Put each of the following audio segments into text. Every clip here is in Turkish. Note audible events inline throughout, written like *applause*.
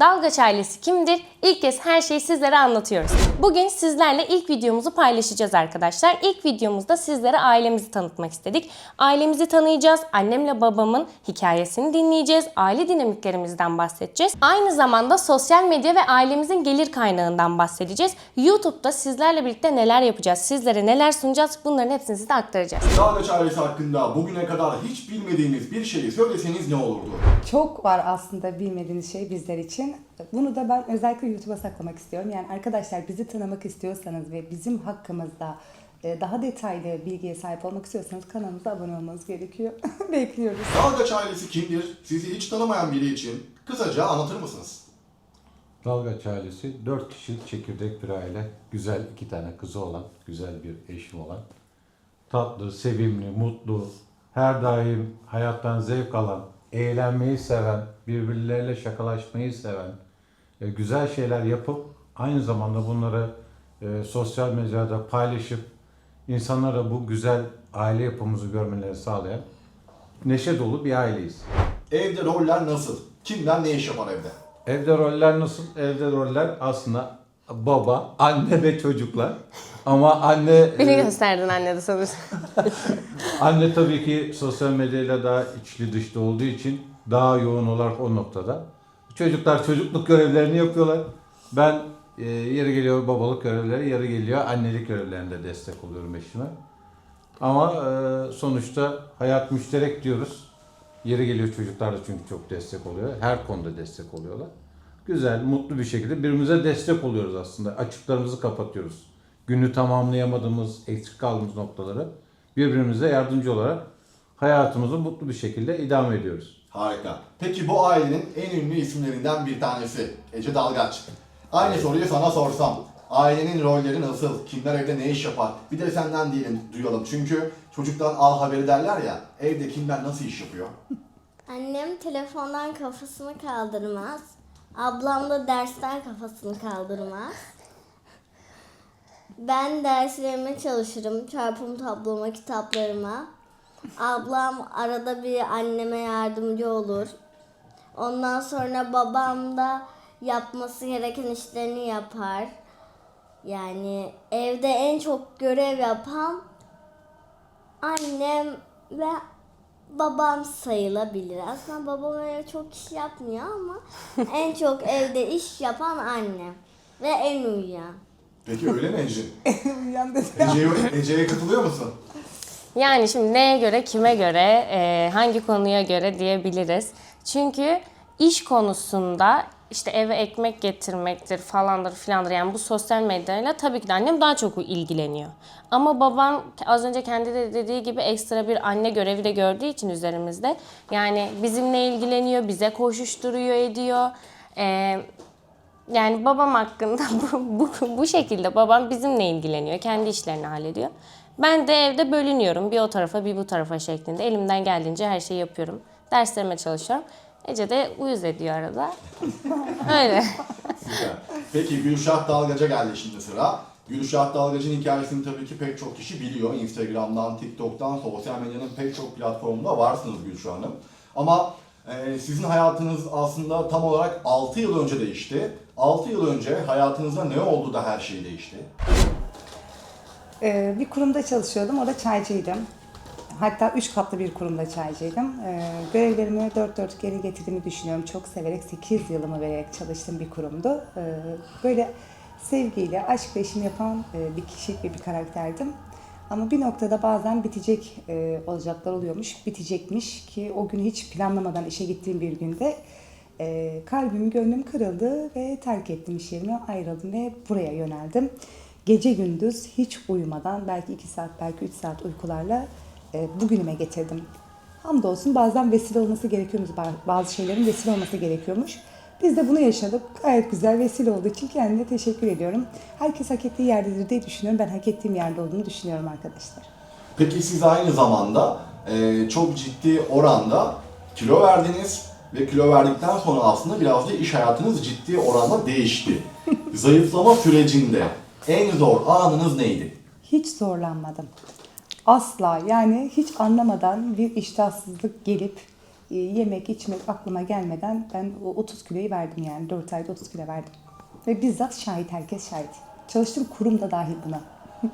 Dalgaç ailesi kimdir? İlk kez her şeyi sizlere anlatıyoruz. Bugün sizlerle ilk videomuzu paylaşacağız arkadaşlar. İlk videomuzda sizlere ailemizi tanıtmak istedik. Ailemizi tanıyacağız. Annemle babamın hikayesini dinleyeceğiz. Aile dinamiklerimizden bahsedeceğiz. Aynı zamanda sosyal medya ve ailemizin gelir kaynağından bahsedeceğiz. YouTube'da sizlerle birlikte neler yapacağız, sizlere neler sunacağız bunların hepsini size aktaracağız. Dalgaç ailesi hakkında bugüne kadar hiç bilmediğiniz bir şeyi söyleseniz ne olurdu? Çok var aslında bilmediğiniz şey bizler için. Bunu da ben özellikle YouTube'a saklamak istiyorum. Yani arkadaşlar bizi tanımak istiyorsanız ve bizim hakkımızda e, daha detaylı bilgiye sahip olmak istiyorsanız kanalımıza abone olmanız gerekiyor. *laughs* Bekliyoruz. Dalgaç ailesi kimdir? Sizi hiç tanımayan biri için kısaca anlatır mısınız? Dalgaç ailesi 4 kişilik çekirdek bir aile. Güzel iki tane kızı olan, güzel bir eşim olan. Tatlı, sevimli, mutlu, her daim hayattan zevk alan, eğlenmeyi seven, birbirleriyle şakalaşmayı seven, e, güzel şeyler yapıp aynı zamanda bunları e, sosyal mecrada paylaşıp insanlara bu güzel aile yapımızı görmeleri sağlayan neşe dolu bir aileyiz. Evde roller nasıl? Kimden ne iş yapar evde? Evde roller nasıl? Evde roller aslında baba, anne ve çocuklar. Ama anne Beni e, gösterdin anne de sanırsın. *laughs* anne tabii ki sosyal medyayla daha içli dışlı olduğu için daha yoğun olarak o noktada. Çocuklar çocukluk görevlerini yapıyorlar. Ben e, yeri geliyor babalık görevleri, yeri geliyor annelik görevlerinde destek oluyorum eşime. Ama e, sonuçta hayat müşterek diyoruz. Yeri geliyor çocuklar da çünkü çok destek oluyor. Her konuda destek oluyorlar. Güzel, mutlu bir şekilde birbirimize destek oluyoruz aslında. Açıklarımızı kapatıyoruz. Günü tamamlayamadığımız, eksik kaldığımız noktaları birbirimize yardımcı olarak hayatımızı mutlu bir şekilde idame ediyoruz. Harika. Peki bu ailenin en ünlü isimlerinden bir tanesi Ece Dalgaç. Aynı soruyu sana sorsam. Ailenin rolleri nasıl? Kimler evde ne iş yapar? Bir de senden diyelim, duyalım. Çünkü çocuktan al haberi derler ya. Evde kimler nasıl iş yapıyor? *laughs* Annem telefondan kafasını kaldırmaz. Ablam da dersten kafasını kaldırmaz. Ben derslerime çalışırım. Çarpım tabloma, kitaplarıma. Ablam arada bir anneme yardımcı olur. Ondan sonra babam da yapması gereken işlerini yapar. Yani evde en çok görev yapan annem ve babam sayılabilir. Aslında babam öyle çok iş yapmıyor ama en çok evde iş yapan annem ve en uyuyan. Peki öyle mi Ece? *laughs* Uyan dedi. Ece'ye, Ece'ye katılıyor musun? Yani şimdi neye göre, kime göre, e, hangi konuya göre diyebiliriz. Çünkü iş konusunda işte eve ekmek getirmektir falandır filandır yani bu sosyal medyayla tabii ki de annem daha çok ilgileniyor. Ama babam az önce kendi de dediği gibi ekstra bir anne görevi de gördüğü için üzerimizde yani bizimle ilgileniyor, bize koşuşturuyor ediyor. E, yani babam hakkında *laughs* bu, bu, bu şekilde babam bizimle ilgileniyor. Kendi işlerini hallediyor. Ben de evde bölünüyorum. Bir o tarafa bir bu tarafa şeklinde. Elimden geldiğince her şeyi yapıyorum. Derslerime çalışıyorum. Ece de uyuz ediyor arada. *laughs* Öyle. Süper. Peki Gülşah Dalgaç'a geldi şimdi sıra. Gülşah Dalgaç'ın hikayesini tabii ki pek çok kişi biliyor. Instagram'dan, TikTok'tan, sosyal medyanın pek çok platformunda varsınız Gülşah Hanım. Ama e, sizin hayatınız aslında tam olarak 6 yıl önce değişti. 6 yıl önce hayatınızda ne oldu da her şey değişti? Ee, bir kurumda çalışıyordum. Orada çaycıydım. Hatta üç katlı bir kurumda çaycıydım. Ee, görevlerimi dört dört geri getirdiğimi düşünüyorum. Çok severek 8 yılımı vererek çalıştığım bir kurumdu. Ee, böyle sevgiyle, aşkla işimi yapan e, bir kişi ve bir karakterdim. Ama bir noktada bazen bitecek e, olacaklar oluyormuş. Bitecekmiş ki o gün hiç planlamadan işe gittiğim bir günde e, kalbim, gönlüm kırıldı ve terk ettim iş yerimi, ayrıldım ve buraya yöneldim. Gece gündüz hiç uyumadan belki 2 saat, belki 3 saat uykularla e, bugünüme getirdim. Hamdolsun bazen vesile olması gerekiyormuş, bazı şeylerin vesile olması gerekiyormuş. Biz de bunu yaşadık. Gayet güzel vesile olduğu için kendine teşekkür ediyorum. Herkes hak ettiği yerdedir diye düşünüyorum. Ben hak ettiğim yerde olduğunu düşünüyorum arkadaşlar. Peki siz aynı zamanda e, çok ciddi oranda kilo verdiniz ve kilo verdikten sonra aslında biraz da iş hayatınız ciddi oranda değişti. *laughs* Zayıflama sürecinde en zor anınız neydi? Hiç zorlanmadım. Asla yani hiç anlamadan bir iştahsızlık gelip e, yemek, içmek aklıma gelmeden ben o 30 kiloyu verdim yani. 4 ayda 30 kilo verdim. Ve bizzat şahit, herkes şahit. Çalıştığım kurum da dahil buna. *laughs*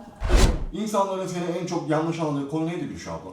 İnsanların seni en çok yanlış anladığı konu neydi Gülşah abla?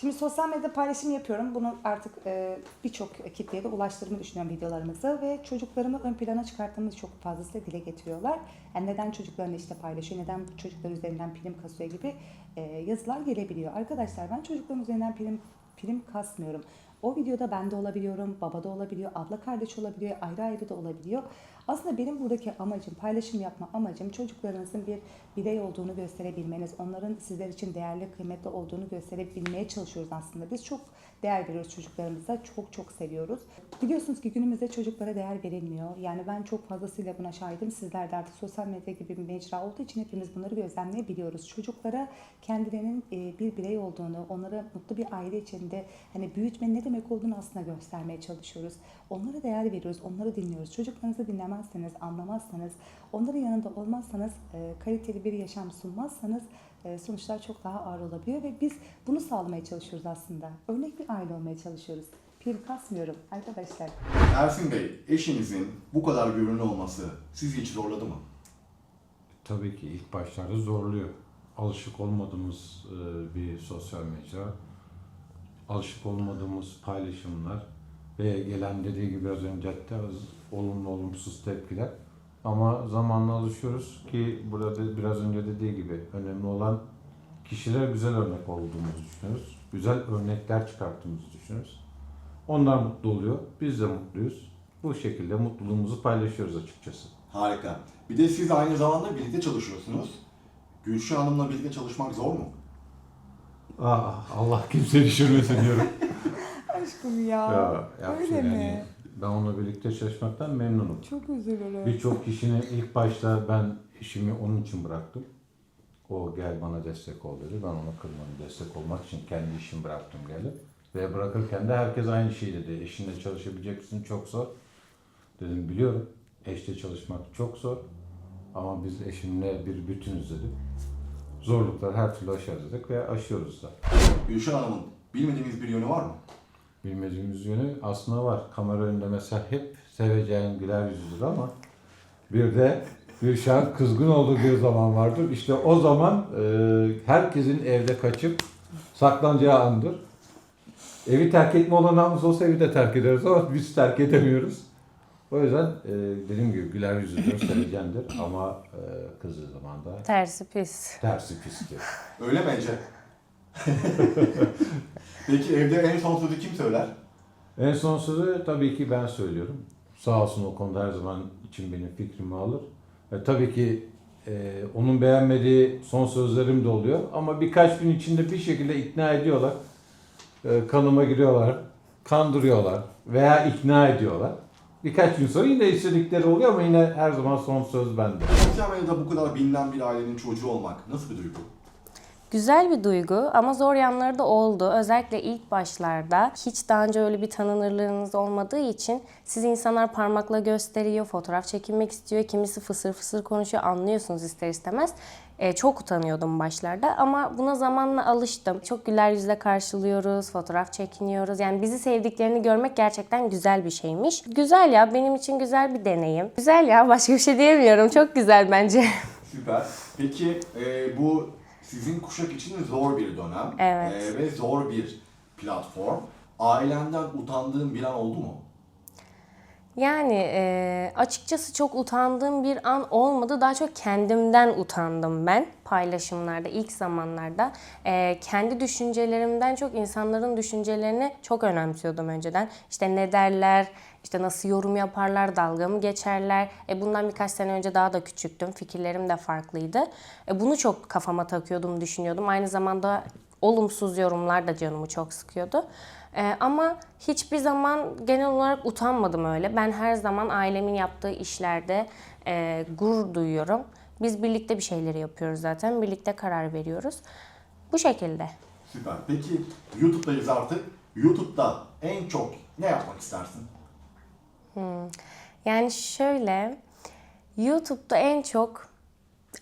Şimdi sosyal medyada paylaşım yapıyorum. Bunu artık e, birçok kitleye de ulaştırmayı düşünüyorum videolarımızı ve çocuklarımı ön plana çıkarttığımız çok fazlasıyla dile getiriyorlar. Yani neden çocuklarını işte paylaşıyor, neden çocuklar üzerinden prim kasıyor gibi e, yazılar gelebiliyor. Arkadaşlar ben çocuklarım üzerinden prim, prim kasmıyorum. O videoda ben de olabiliyorum, baba da olabiliyor, abla kardeş olabiliyor, ayrı ayrı da olabiliyor. Aslında benim buradaki amacım, paylaşım yapma amacım çocuklarınızın bir birey olduğunu gösterebilmeniz, onların sizler için değerli, kıymetli olduğunu gösterebilmeye çalışıyoruz aslında. Biz çok değer veriyoruz çocuklarımıza, çok çok seviyoruz. Biliyorsunuz ki günümüzde çocuklara değer verilmiyor. Yani ben çok fazlasıyla buna şahidim. Sizler de artık sosyal medya gibi bir mecra olduğu için hepimiz bunları gözlemleyebiliyoruz. Çocuklara kendilerinin e, bir birey olduğunu, onlara mutlu bir aile içinde hani büyütmenin ne demek olduğunu aslında göstermeye çalışıyoruz. Onlara değer veriyoruz, onları dinliyoruz. Çocuklarınızı dinlemezseniz, anlamazsanız, onların yanında olmazsanız, e, kaliteli bir yaşam sunmazsanız e, sonuçlar çok daha ağır olabiliyor ve biz bunu sağlamaya çalışıyoruz aslında. Örnek bir aile olmaya çalışıyoruz. Prim kasmıyorum arkadaşlar. Ersin Bey, eşinizin bu kadar görünür olması sizi hiç zorladı mı? Tabii ki ilk başlarda zorluyor. Alışık olmadığımız e, bir sosyal mecra, alışık olmadığımız paylaşımlar ve gelen dediği gibi az önce hatta olumlu olumsuz tepkiler. Ama zamanla alışıyoruz ki burada biraz önce dediği gibi önemli olan kişiler güzel örnek olduğumuzu düşünüyoruz. Güzel örnekler çıkarttığımızı düşünüyoruz. Onlar mutlu oluyor, biz de mutluyuz. Bu şekilde mutluluğumuzu paylaşıyoruz açıkçası. Harika. Bir de siz aynı zamanda birlikte çalışıyorsunuz. Gülşah Hanım'la birlikte çalışmak zor mu? Ah, Allah kimse düşürmesin diyorum. *laughs* Aşkım ya. Ya, öyle yapacak mi? Ben onunla birlikte çalışmaktan memnunum. Çok üzülürüm. Birçok kişinin ilk başta ben işimi onun için bıraktım. O gel bana destek ol dedi. Ben ona kırmadım. Destek olmak için kendi işimi bıraktım gelip. Ve bırakırken de herkes aynı şeyi dedi. Eşinle çalışabileceksin çok zor. Dedim biliyorum. Eşle çalışmak çok zor. Ama biz eşimle bir bütünüz dedim. Zorluklar her türlü aşarız dedik ve aşıyoruz da. Gülşah Hanım'ın bilmediğiniz bir yönü var mı? Bilmediğimiz yönü aslında var. Kamera önünde mesela hep seveceğin güler yüzlüdür ama bir de Gülşah'ın kızgın olduğu bir zaman vardır. İşte o zaman e, herkesin evde kaçıp saklanacağı andır. Evi terk etme olanağımız olsa evi de terk ederiz ama *laughs* biz terk edemiyoruz. O yüzden e, dediğim gibi güler yüzlüdür, sevecendir ama e, kızdığı zaman da Tersi pis. tersi pistir. Öyle Ece? *laughs* Peki evde en son sözü kim söyler? En son sözü tabii ki ben söylüyorum. Sağ olsun o konuda her zaman için benim fikrimi alır. E, tabii ki e, onun beğenmediği son sözlerim de oluyor. Ama birkaç gün içinde bir şekilde ikna ediyorlar. E, kanıma giriyorlar, kandırıyorlar veya ikna ediyorlar. Birkaç gün sonra yine istedikleri oluyor ama yine her zaman son söz bende. Sosyal medyada bu kadar bilinen bir ailenin çocuğu olmak nasıl bir duygu? Güzel bir duygu ama zor yanları da oldu. Özellikle ilk başlarda hiç daha önce öyle bir tanınırlığınız olmadığı için siz insanlar parmakla gösteriyor, fotoğraf çekilmek istiyor. Kimisi fısır fısır konuşuyor, anlıyorsunuz ister istemez. Ee, çok utanıyordum başlarda ama buna zamanla alıştım. Çok güler yüzle karşılıyoruz, fotoğraf çekiniyoruz. Yani bizi sevdiklerini görmek gerçekten güzel bir şeymiş. Güzel ya, benim için güzel bir deneyim. Güzel ya, başka bir şey diyemiyorum. Çok güzel bence. Süper. Peki e, bu sizin kuşak için zor bir dönem. Evet. E, ve zor bir platform. Ailenden utandığın bir an oldu mu? Yani e, açıkçası çok utandığım bir an olmadı. Daha çok kendimden utandım ben paylaşımlarda ilk zamanlarda. E, kendi düşüncelerimden çok insanların düşüncelerini çok önemsiyordum önceden. İşte ne derler, işte nasıl yorum yaparlar, dalga mı geçerler. E, bundan birkaç sene önce daha da küçüktüm. Fikirlerim de farklıydı. E, bunu çok kafama takıyordum, düşünüyordum. Aynı zamanda olumsuz yorumlar da canımı çok sıkıyordu. Ee, ama hiçbir zaman genel olarak utanmadım öyle. Ben her zaman ailemin yaptığı işlerde e, gurur duyuyorum. Biz birlikte bir şeyleri yapıyoruz zaten. Birlikte karar veriyoruz. Bu şekilde. Süper. Peki YouTube'dayız artık. YouTube'da en çok ne yapmak istersin? Yani şöyle, YouTube'da en çok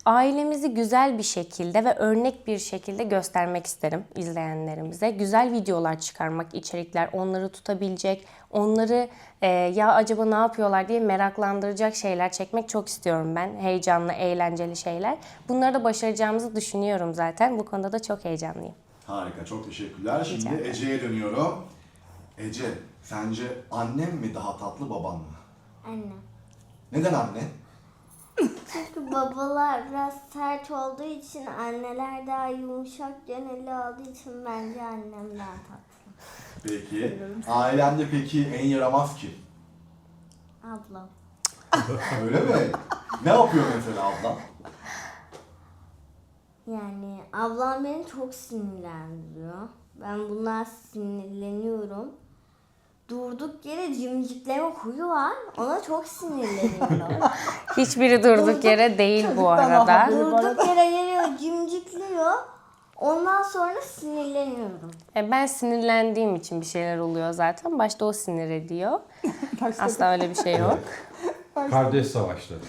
ailemizi güzel bir şekilde ve örnek bir şekilde göstermek isterim izleyenlerimize. Güzel videolar çıkarmak, içerikler onları tutabilecek, onları e, ya acaba ne yapıyorlar diye meraklandıracak şeyler çekmek çok istiyorum ben. Heyecanlı, eğlenceli şeyler. Bunları da başaracağımızı düşünüyorum zaten. Bu konuda da çok heyecanlıyım. Harika, çok teşekkürler. Şimdi. Ece'ye dönüyorum. Ece, sence annem mi daha tatlı, baban mı? Annem. Neden anne? Çünkü babalar biraz sert olduğu için anneler daha yumuşak gönüllü olduğu için bence annem daha tatlı. Peki, ailende peki en yaramaz kim? Ablam. *laughs* Öyle mi? ne yapıyor mesela ablam? Yani ablam beni çok sinirlendiriyor. Ben bundan sinirleniyorum. Durduk yere cimcikleme huyu var. Ona çok sinirleniyorum. *laughs* Hiçbiri durduk yere değil bu arada. Durduk yere geliyor cimcikliyor. Ondan sonra sinirleniyorum. E, Ben sinirlendiğim için bir şeyler oluyor zaten. Başta o sinir ediyor. *laughs* Asla öyle bir şey yok. Kardeş savaşları.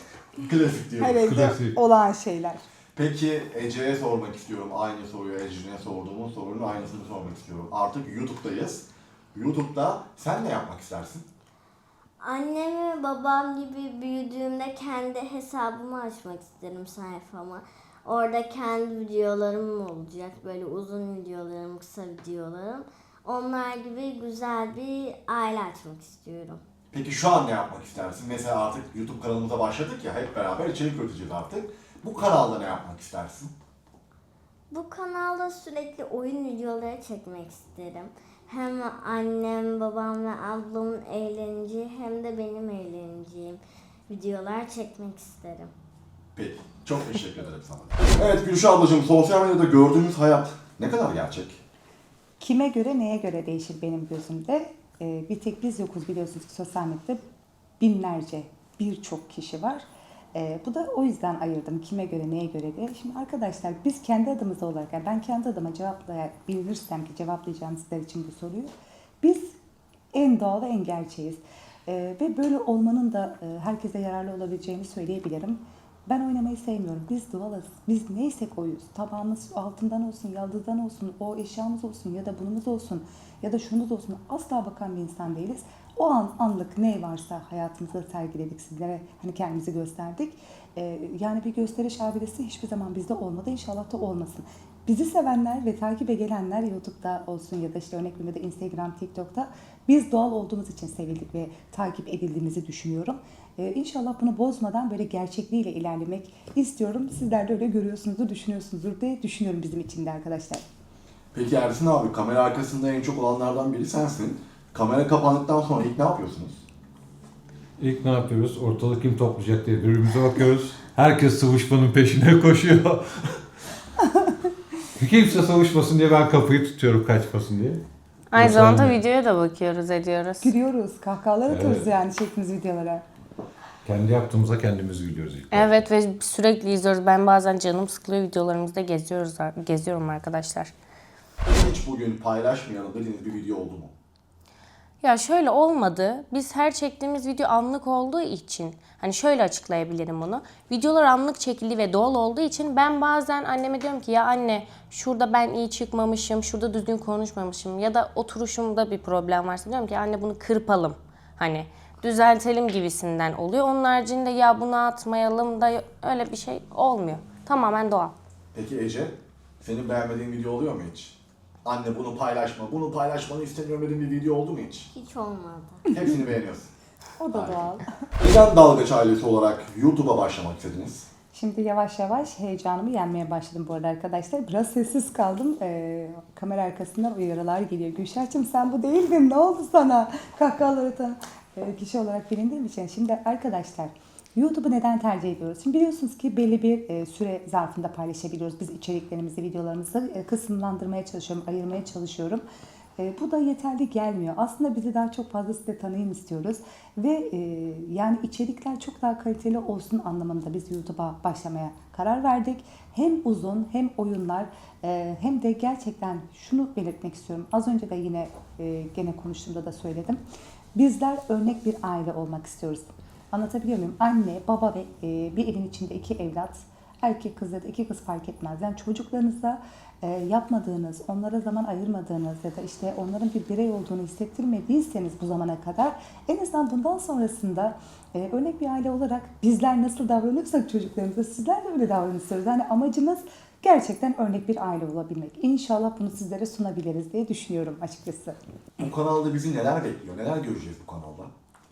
Klasik diyor. Her evde Klasik. olan şeyler. Peki Ece'ye sormak istiyorum. Aynı soruyu Ece'ne sorduğumun sorunun aynısını sormak istiyorum. Artık YouTube'dayız. YouTube'da sen ne yapmak istersin? Annemi babam gibi büyüdüğümde kendi hesabımı açmak isterim sayfama. Orada kendi videolarım olacak. Böyle uzun videolarım, kısa videolarım. Onlar gibi güzel bir aile açmak istiyorum. Peki şu an ne yapmak istersin? Mesela artık YouTube kanalımıza başladık ya hep beraber içerik üreteceğiz artık. Bu kanalda ne yapmak istersin? Bu kanalda sürekli oyun videoları çekmek isterim. Hem annem, babam ve ablamın eğleneceği hem de benim eğleneceğim videolar çekmek isterim. Peki. Çok teşekkür ederim sana. Evet Gülşah ablacığım sosyal medyada gördüğümüz hayat ne kadar gerçek? Kime göre neye göre değişir benim gözümde. Ee, bir tek biz yokuz biliyorsunuz ki sosyal medyada binlerce birçok kişi var. Ee, bu da o yüzden ayırdım kime göre neye göre diye. Şimdi arkadaşlar biz kendi adımıza olarak yani ben kendi adıma cevaplayabilirsem ki cevaplayacağım sizler için bu soruyu. Biz en doğal en gerçeğiz. Ee, ve böyle olmanın da e, herkese yararlı olabileceğini söyleyebilirim. Ben oynamayı sevmiyorum. Biz doğalız. Biz neysek oyuz. Tabağımız altından olsun, yaldızdan olsun, o eşyamız olsun ya da bunumuz olsun ya da şunumuz olsun. Asla bakan bir insan değiliz. O an anlık ne varsa hayatımızda sergiledik sizlere. Hani kendimizi gösterdik. Ee, yani bir gösteriş abidesi hiçbir zaman bizde olmadı. İnşallah da olmasın. Bizi sevenler ve takibe gelenler YouTube'da olsun ya da işte örnek ya da Instagram, TikTok'ta biz doğal olduğumuz için sevildik ve takip edildiğimizi düşünüyorum. Ee, inşallah bunu bozmadan böyle gerçekliğiyle ilerlemek istiyorum. Sizler de öyle görüyorsunuzdur, düşünüyorsunuzdur diye düşünüyorum bizim için de arkadaşlar. Peki Ersin abi kamera arkasında en çok olanlardan biri sensin. Kamera kapandıktan sonra ilk ne yapıyorsunuz? İlk ne yapıyoruz? Ortalık kim toplayacak diye birbirimize bakıyoruz. Herkes sıvışmanın peşine koşuyor. Kimse sıvışmasın diye ben kapıyı tutuyorum kaçmasın diye. Aynı Sosyal zamanda videoya da bakıyoruz, ediyoruz. Gülüyoruz, kahkahalar atıyoruz Evet. yani çektiğimiz videolara. Kendi yaptığımızda kendimiz gülüyoruz ilk. Evet ve sürekli izliyoruz. Ben bazen canım sıkılıyor videolarımızda geziyoruz, geziyorum arkadaşlar. Hiç bugün paylaşmayalım dediğiniz bir video oldu mu? Ya şöyle olmadı. Biz her çektiğimiz video anlık olduğu için hani şöyle açıklayabilirim bunu. Videolar anlık çekildi ve doğal olduğu için ben bazen anneme diyorum ki ya anne şurada ben iyi çıkmamışım, şurada düzgün konuşmamışım ya da oturuşumda bir problem varsa diyorum ki anne bunu kırpalım. Hani düzeltelim gibisinden oluyor. Onun haricinde ya bunu atmayalım da öyle bir şey olmuyor. Tamamen doğal. Peki Ece, senin beğenmediğin video oluyor mu hiç? Anne bunu paylaşma, bunu paylaşmanı istemiyorum dediğin bir video oldu mu hiç? Hiç olmadı. Hepsini beğeniyorsun. *laughs* O da doğal. Neden Dalgaç ailesi olarak YouTube'a başlamak istediniz? Şimdi yavaş yavaş heyecanımı yenmeye başladım bu arada arkadaşlar. Biraz sessiz kaldım. Ee, kamera arkasından uyarılar geliyor. Gülşah'cığım sen bu değildin. Ne oldu sana? Kahkahalar atan e, kişi olarak bilindiğim için. Şimdi arkadaşlar YouTube'u neden tercih ediyoruz? Şimdi biliyorsunuz ki belli bir e, süre zarfında paylaşabiliyoruz. Biz içeriklerimizi, videolarımızı e, kısımlandırmaya çalışıyorum, ayırmaya çalışıyorum. E, bu da yeterli gelmiyor. Aslında bizi daha çok fazla size tanıyın istiyoruz. Ve yani içerikler çok daha kaliteli olsun anlamında biz YouTube'a başlamaya karar verdik. Hem uzun hem oyunlar hem de gerçekten şunu belirtmek istiyorum. Az önce de yine gene konuştuğumda da söyledim. Bizler örnek bir aile olmak istiyoruz. Anlatabiliyor muyum? Anne, baba ve e, bir evin içinde iki evlat erkek kız ya da iki kız fark etmez. Yani çocuklarınıza e, yapmadığınız, onlara zaman ayırmadığınız ya da işte onların bir birey olduğunu hissettirmediyseniz bu zamana kadar en azından bundan sonrasında e, örnek bir aile olarak bizler nasıl davranıyorsak çocuklarımıza sizler de öyle davranıyorsunuz. Yani amacımız gerçekten örnek bir aile olabilmek. İnşallah bunu sizlere sunabiliriz diye düşünüyorum açıkçası. Bu kanalda bizi neler bekliyor? Neler göreceğiz bu kanalda?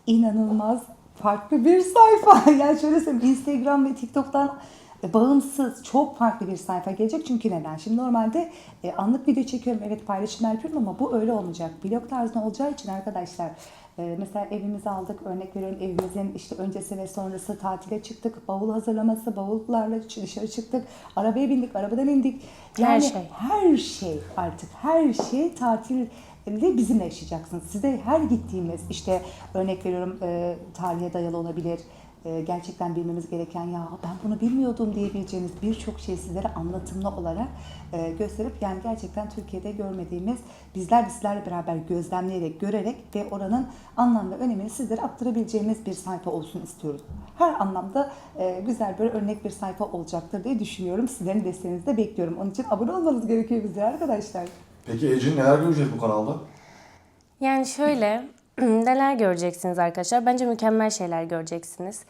inanılmaz farklı bir sayfa. *laughs* Yani şöyle söyleyeyim Instagram ve TikTok'tan e, bağımsız çok farklı bir sayfa gelecek. Çünkü neden? Şimdi normalde e, anlık video çekiyorum. Evet paylaşım yapıyorum ama bu öyle olmayacak. Vlog tarzında olacağı için arkadaşlar e, mesela evimizi aldık. Örnek veriyorum evimizin işte öncesi ve sonrası tatile çıktık. Bavul hazırlaması, bavullarla dışarı çıktık. Arabaya bindik, arabadan indik. Her Yani şey. her şey artık her şey tatil de bizimle yaşayacaksınız. Size her gittiğimiz işte örnek veriyorum e, tarihe dayalı olabilir. E, gerçekten bilmemiz gereken ya ben bunu bilmiyordum diyebileceğiniz birçok şey sizlere anlatımlı olarak e, gösterip yani gerçekten Türkiye'de görmediğimiz bizler de sizlerle beraber gözlemleyerek, görerek ve oranın anlam ve önemini sizlere aktarabileceğimiz bir sayfa olsun istiyoruz. Her anlamda e, güzel böyle örnek bir sayfa olacaktır diye düşünüyorum. Sizlerin desteğinizi de bekliyorum. Onun için abone olmanız gerekiyor bize arkadaşlar. Peki Ecin neler göreceğiz bu kanalda? Yani şöyle *clears throat* neler göreceksiniz arkadaşlar? Bence mükemmel şeyler göreceksiniz.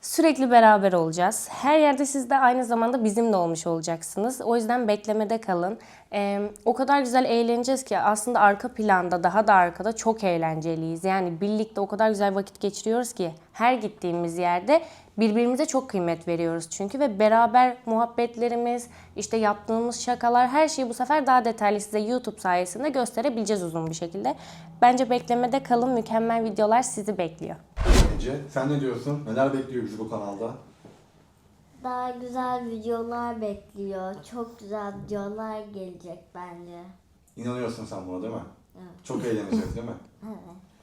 Sürekli beraber olacağız. Her yerde siz de aynı zamanda bizimle olmuş olacaksınız. O yüzden beklemede kalın. Ee, o kadar güzel eğleneceğiz ki aslında arka planda daha da arkada çok eğlenceliyiz. Yani birlikte o kadar güzel vakit geçiriyoruz ki her gittiğimiz yerde birbirimize çok kıymet veriyoruz çünkü ve beraber muhabbetlerimiz, işte yaptığımız şakalar her şeyi bu sefer daha detaylı size YouTube sayesinde gösterebileceğiz uzun bir şekilde. Bence beklemede kalın mükemmel videolar sizi bekliyor. Ece sen ne diyorsun? Neler bekliyor bizi bu kanalda? Daha güzel videolar bekliyor. Çok güzel videolar gelecek bence. İnanıyorsun sen buna değil mi? Çok eğleneceğiz değil mi? *laughs*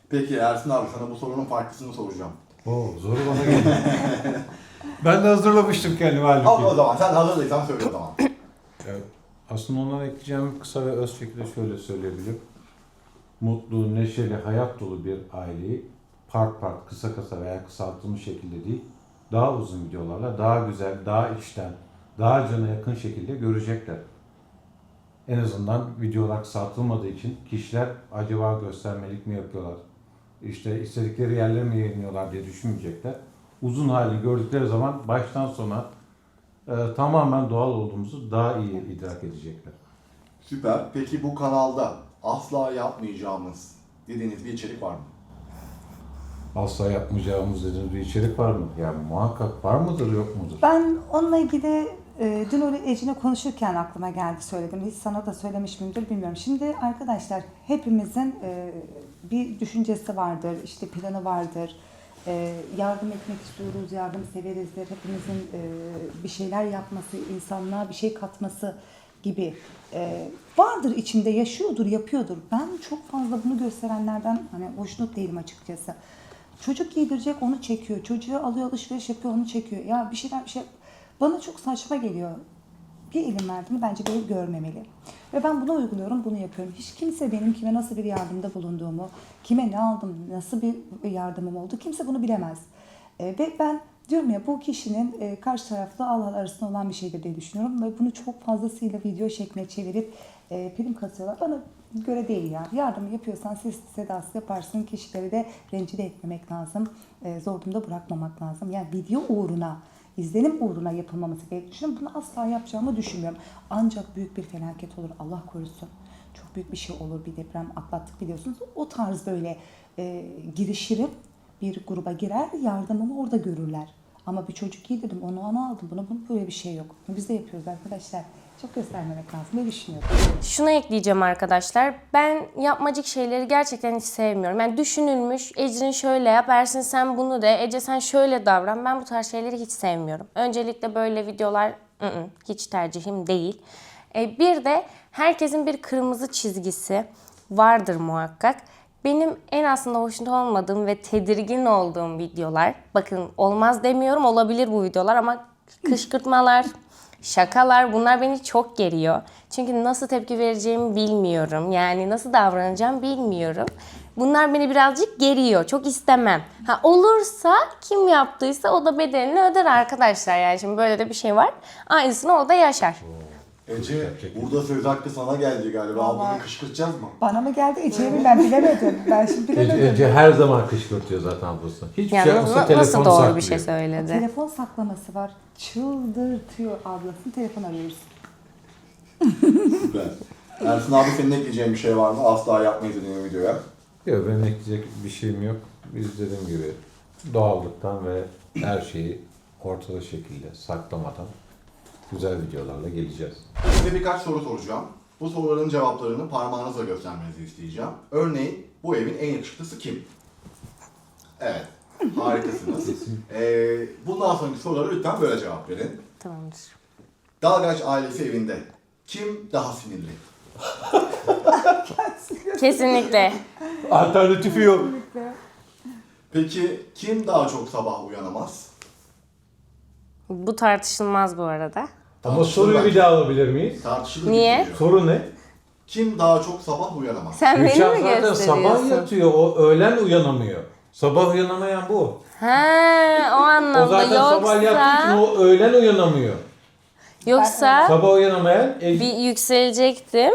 Peki Ersin abi sana bu sorunun farklısını soracağım. Oo, zoru bana geldi. *laughs* ben de hazırlamıştım kendimi Al o halbuki. zaman sen hazırlıysan söyle o zaman. Evet. Aslında ondan ekleyeceğim kısa ve öz şekilde şöyle söyleyebilirim. Mutlu, neşeli, hayat dolu bir aileyi part part, kısa kısa veya kısaltılmış şekilde değil, daha uzun videolarla, daha güzel, daha içten, daha cana yakın şekilde görecekler. En azından videolar kısaltılmadığı için kişiler acaba göstermelik mi yapıyorlar? İşte istedikleri yerlere mi yayınlıyorlar diye düşünmeyecekler. Uzun halini gördükleri zaman baştan sona e, tamamen doğal olduğumuzu daha iyi idrak edecekler. Süper. Peki bu kanalda asla yapmayacağımız dediğiniz bir içerik var mı? Asla yapmayacağımız dediğiniz bir içerik var mı? Yani muhakkak var mıdır yok mudur? Ben onunla ilgili e, dün öyle Ece'ne konuşurken aklıma geldi söyledim. Hiç sana da söylemiş miyimdir bilmiyorum. Şimdi arkadaşlar hepimizin e, bir düşüncesi vardır, işte planı vardır. E, yardım etmek istiyoruz, yardım severizdir. Hepimizin e, bir şeyler yapması, insanlığa bir şey katması gibi vardır içinde, yaşıyordur, yapıyordur. Ben çok fazla bunu gösterenlerden hani hoşnut değilim açıkçası. Çocuk giydirecek onu çekiyor. Çocuğu alıyor alışveriş yapıyor onu çekiyor. Ya bir şeyler bir şey bana çok saçma geliyor. Bir elin verdiğini bence el görmemeli. Ve ben bunu uyguluyorum, bunu yapıyorum. Hiç kimse benim kime nasıl bir yardımda bulunduğumu, kime ne aldım, nasıl bir yardımım oldu kimse bunu bilemez. E, ve ben diyorum ya bu kişinin e, karşı tarafla Allah arasında olan bir şeydir diye düşünüyorum. Ve bunu çok fazlasıyla video şekline çevirip e, prim kasıyorlar. Bana göre değil ya. Yardım yapıyorsan sesli sedasız yaparsın. Kişileri de rencide etmemek lazım. E, zor durumda bırakmamak lazım. Yani video uğruna, izlenim uğruna yapılmaması gerektiğini. Bunu asla yapacağımı düşünmüyorum. Ancak büyük bir felaket olur. Allah korusun. Çok büyük bir şey olur. Bir deprem atlattık biliyorsunuz. O tarz böyle e, girişirim bir gruba girer, yardımımı orada görürler. Ama bir çocuk giydirdim, onu ona aldım. Buna bunun böyle bir şey yok. Biz de yapıyoruz arkadaşlar. Çok göstermemek lazım. Ne düşünüyorsun? Şuna ekleyeceğim arkadaşlar. Ben yapmacık şeyleri gerçekten hiç sevmiyorum. Yani düşünülmüş, Ecrin şöyle yap, Ersin sen bunu de, Ece sen şöyle davran. Ben bu tarz şeyleri hiç sevmiyorum. Öncelikle böyle videolar ı-ı, hiç tercihim değil. E, bir de herkesin bir kırmızı çizgisi vardır muhakkak. Benim en aslında hoşnut olmadığım ve tedirgin olduğum videolar, bakın olmaz demiyorum olabilir bu videolar ama kışkırtmalar, şakalar bunlar beni çok geriyor. Çünkü nasıl tepki vereceğimi bilmiyorum. Yani nasıl davranacağım bilmiyorum. bunlar beni birazcık geriyor. Çok istemem. Ha olursa kim yaptıysa o da bedelini öder arkadaşlar. Yani şimdi böyle de bir şey var. Aynısını o da yaşar. Ece burada söz hakkı sana geldi galiba. Vallahi. Ablanı kışkırtacağız mı? Bana mı geldi Ece'ye mi ben bilemedim. Ben şimdi Ece, bilemedim. Ece her zaman kışkırtıyor zaten ablasını. Hiçbir Yani şey nasıl, yapmasa nasıl telefonu doğru saklıyor. bir şey söyledi. Telefon saklaması var. Çıldırtıyor ablasını. Telefon arıyoruz. Süper. Ersin abi senin ekleyeceğin bir şey var mı? Asla yapmayız dediğin videoya. Yok benim ekleyecek bir şeyim yok. Biz dediğim gibi doğallıktan ve her şeyi ortada şekilde saklamadan güzel videolarla geleceğiz. Size birkaç soru soracağım. Bu soruların cevaplarını parmağınızla göstermenizi isteyeceğim. Örneğin bu evin en yakışıklısı kim? Evet. Harikasınız. *laughs* ee, bundan sonraki sorulara lütfen böyle cevap verin. Tamamdır. Dalgaç ailesi evinde kim daha sinirli? *laughs* Kesinlikle. Alternatifi yok. Peki kim daha çok sabah uyanamaz? Bu tartışılmaz bu arada. Ama soruyu bir daha alabilir miyiz? Tartışılır Niye? bir soru. Soru ne? Kim daha çok sabah uyanamaz? Sen beni Gülşah mi zaten sabah gösteriyorsun? yatıyor. O öğlen uyanamıyor. Sabah uyanamayan bu. He, o O anlamda. zaten sabah yattığı için Yoksa, o öğlen uyanamıyor. yoksa Sabah uyanamayan Ece. bir yükselecektim.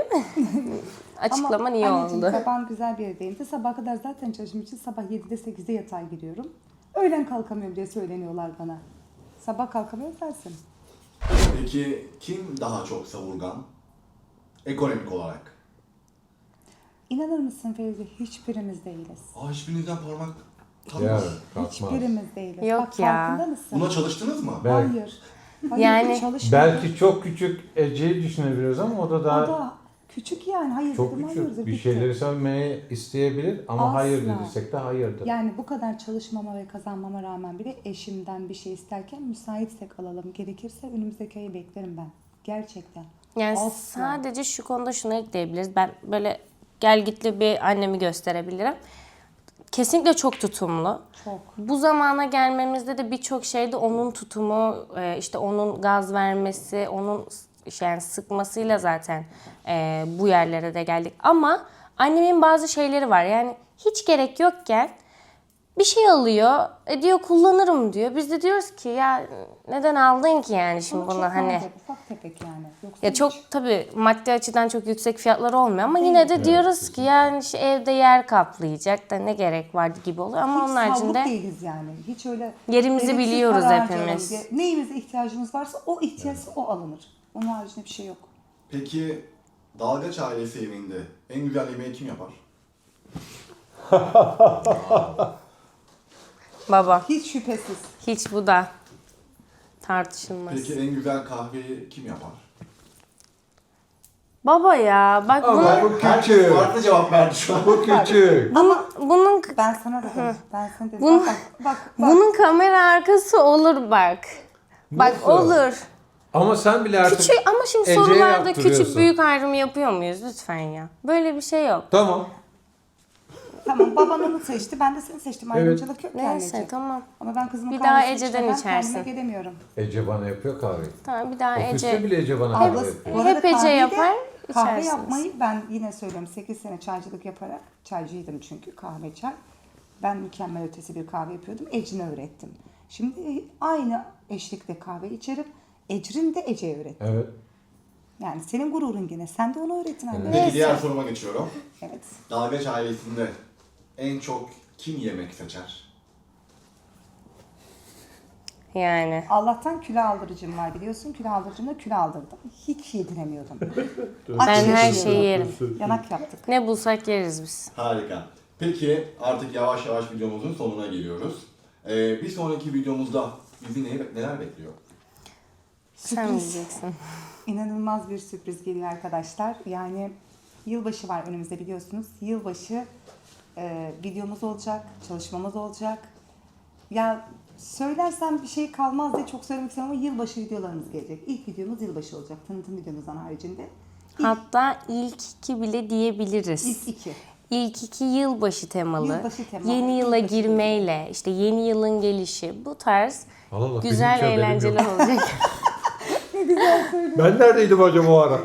*laughs* Açıklaman iyi Ama anneciğim, oldu. sabahın güzel bir evdeyim de sabaha kadar zaten çalıştığım için sabah 7'de 8'de yatağa giriyorum. Öğlen kalkamıyorum diye söyleniyorlar bana. Sabah kalkamıyorum dersin. Peki kim daha çok savurgan? Ekonomik olarak. İnanır mısın Feyzi hiçbirimiz değiliz. Aa hiçbirinizden parmak Ya tanımaz. kalkmaz. Hiçbirimiz değiliz. Yok Bak, ya. Farkında mısın? Buna çalıştınız mı? Belki. Hayır. Hayır Yani-. Belki çok küçük Ece'yi düşünebiliyoruz ama o da O daha da küçük yani. Hayır çok küçük. hayırdır, Bir bitti. şeyleri sevmeye isteyebilir ama Asla. hayır dediysek de hayırdır. Yani bu kadar çalışmama ve kazanmama rağmen bile eşimden bir şey isterken müsaitsek alalım. Gerekirse önümüzdeki ayı beklerim ben. Gerçekten. Yani Asla. sadece şu konuda şunu ekleyebiliriz. Ben böyle gelgitli bir annemi gösterebilirim. Kesinlikle çok tutumlu. Çok. Bu zamana gelmemizde de birçok şeyde onun tutumu, e, işte onun gaz vermesi, onun s- yani sıkmasıyla zaten e, bu yerlere de geldik. Ama annemin bazı şeyleri var. Yani hiç gerek yokken bir şey alıyor, e diyor kullanırım diyor. Biz de diyoruz ki ya neden aldın ki yani şimdi Ama bunu çok hani. ufak tefek yani. Yoksa Ya çok hiç- tabii maddi açıdan çok yüksek fiyatları olmuyor ama yine de diyoruz ki yani işte evde yer kaplayacak da ne gerek vardı gibi oluyor ama hiç onun haricinde değiliz yani. Hiç öyle Yerimizi biliyoruz harcayalım hepimiz. diye. Neyimize ihtiyacımız varsa o ihtiyaçsa o alınır. Onun haricinde bir şey yok. Peki Dalgaç ailesi evinde en güzel yemeği kim yapar? *laughs* baba Hiç şüphesiz. hiç bu da tartışılmaz. Peki en güzel kahveyi kim yapar? Baba ya bak Ama bunun, bu Herkes küçük. farklı cevap verdi şu an. Bu küçük. bunun, bunun, Ben sana dedim. Ben sana dedim. Bunun- Bak, bak, bak, bak. bunun kamera arkası olur bak. Bak Nasıl? olur. Ama sen bile artık Küçük ama şimdi Ece'ye sorularda küçük yaptırıyorsun. büyük ayrımı yapıyor muyuz lütfen ya? Böyle bir şey yok. Tamam. Tamam baban onu seçti. Ben de seni seçtim. Ayrımcılık yok yani. Neyse Ece. tamam. Ama ben kızımın Bir daha kahvesini Ece'den içmeden içersin. kendime gelemiyorum. Ece bana yapıyor kahveyi. Tamam bir daha Ofiste Ece. bile Ece bana kahve Ablası, yapıyor. bu arada Hep Ece kahveyi de- yapar, Kahve içersiniz. yapmayı ben yine söylüyorum 8 sene çaycılık yaparak, çaycıydım çünkü kahve çay. Ben mükemmel ötesi bir kahve yapıyordum. Ecrin'e öğrettim. Şimdi aynı eşlikte kahve içerim. Ecrin de Ece'ye öğretti. Evet. Yani senin gururun yine. Sen de onu öğretin anne. Peki diğer soruma geçiyorum. Evet. Dalgaç ailesinde en çok kim yemek seçer? Yani. Allah'tan kilo aldırıcım var biliyorsun. Kilo aldırıcımda kilo aldırdım. Hiç yediremiyordum. *laughs* Ben Aç her yaşıyordum. şeyi yerim. Yanak yaptık. Ne bulsak yeriz biz. Harika. Peki artık yavaş yavaş videomuzun sonuna geliyoruz. Ee, bir sonraki videomuzda bizi ne, neler bekliyor? Sen diyeceksin. *laughs* İnanılmaz bir sürpriz geliyor arkadaşlar. Yani yılbaşı var önümüzde biliyorsunuz. Yılbaşı e, videomuz olacak, çalışmamız olacak. Ya söylersem bir şey kalmaz diye çok söylemek istiyorum ama yılbaşı videolarımız gelecek. İlk videomuz yılbaşı olacak. Tanıtım videomuzdan haricinde. İlk, Hatta ilk iki bile diyebiliriz. ilk iki. İlk iki yılbaşı temalı. Yılbaşı temalı. Yeni yıla Yılbaşı girmeyle, işte yeni yılın gelişi. Bu tarz Allah Allah, güzel eğlenceler *laughs* yok. Olacak. Ben neredeydim acaba o ara?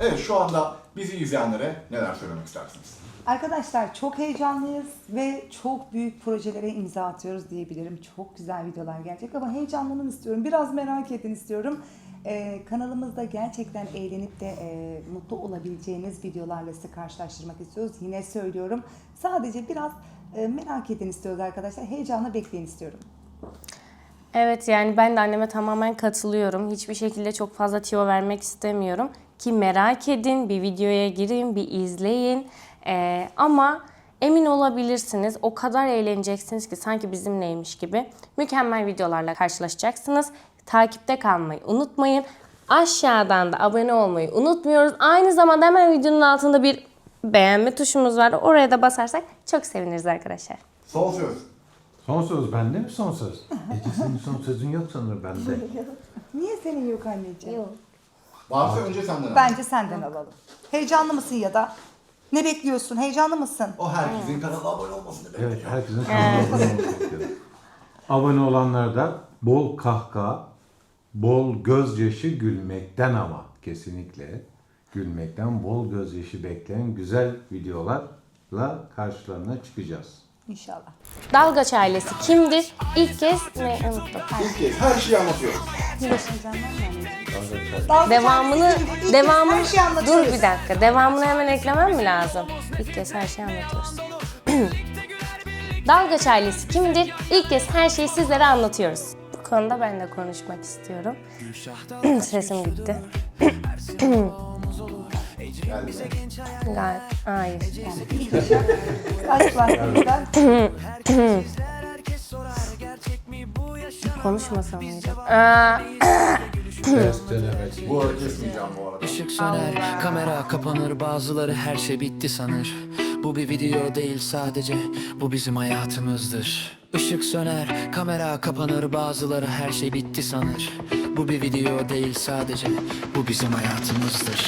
Evet şu anda bizi izleyenlere neler söylemek istersiniz? Arkadaşlar çok heyecanlıyız ve çok büyük projelere imza atıyoruz diyebilirim. Çok güzel videolar gelecek ama heyecanlanın istiyorum. Biraz merak edin istiyorum. Ee, kanalımızda gerçekten eğlenip de e, mutlu olabileceğiniz videolarla sizi karşılaştırmak istiyoruz. Yine söylüyorum. Sadece biraz e, merak edin istiyoruz arkadaşlar. Heyecanla bekleyin istiyorum. Evet yani ben de anneme tamamen katılıyorum. Hiçbir şekilde çok fazla tiyo vermek istemiyorum. Ki merak edin, bir videoya girin, bir izleyin. Ee, ama emin olabilirsiniz o kadar eğleneceksiniz ki sanki bizimleymiş gibi. Mükemmel videolarla karşılaşacaksınız. Takipte kalmayı unutmayın. Aşağıdan da abone olmayı unutmuyoruz. Aynı zamanda hemen videonun altında bir beğenme tuşumuz var. Oraya da basarsak çok seviniriz arkadaşlar. Son söz. Son söz bende mi son söz? *laughs* Ece senin son sözün yok sanırım bende. *laughs* Niye senin yok anneciğim? Yok. Varsa önce senden al. Bence senden alalım. Heyecanlı mısın ya da? Ne bekliyorsun? Heyecanlı mısın? O herkesin kanala abone olmasını bekliyor. Evet herkesin kanalına abone olmayı *laughs* bekliyorum. Abone olanlar da bol kahkaha, bol gözyaşı gülmekten ama kesinlikle gülmekten bol gözyaşı bekleyen güzel videolarla karşılarına çıkacağız. İnşallah. Dalgaç ailesi kimdir? İlk kez ne unuttum. İlk kez her şeyi anlatıyoruz. Devamını devamını her şeyi dur anlatıyoruz. bir dakika. Devamını hemen eklemem mi lazım? İlk kez her şeyi anlatıyoruz. *clears throat* Dalgaç ailesi kimdir? İlk kez her şeyi sizlere anlatıyoruz. Bu konuda ben de konuşmak istiyorum. *clears throat* Sesim gitti. *clears throat* Gayet, hayır. Konuşmasam mıydım? Aa, Test denemesi. Bu arada kesmeyeceğim bu arada. Işık söner, kamera kapanır, bazıları her şey bitti sanır. Bu bir video değil sadece, bu bizim hayatımızdır. Işık söner, kamera kapanır, bazıları her şey bitti sanır. Bu bir video değil sadece, bu bizim hayatımızdır.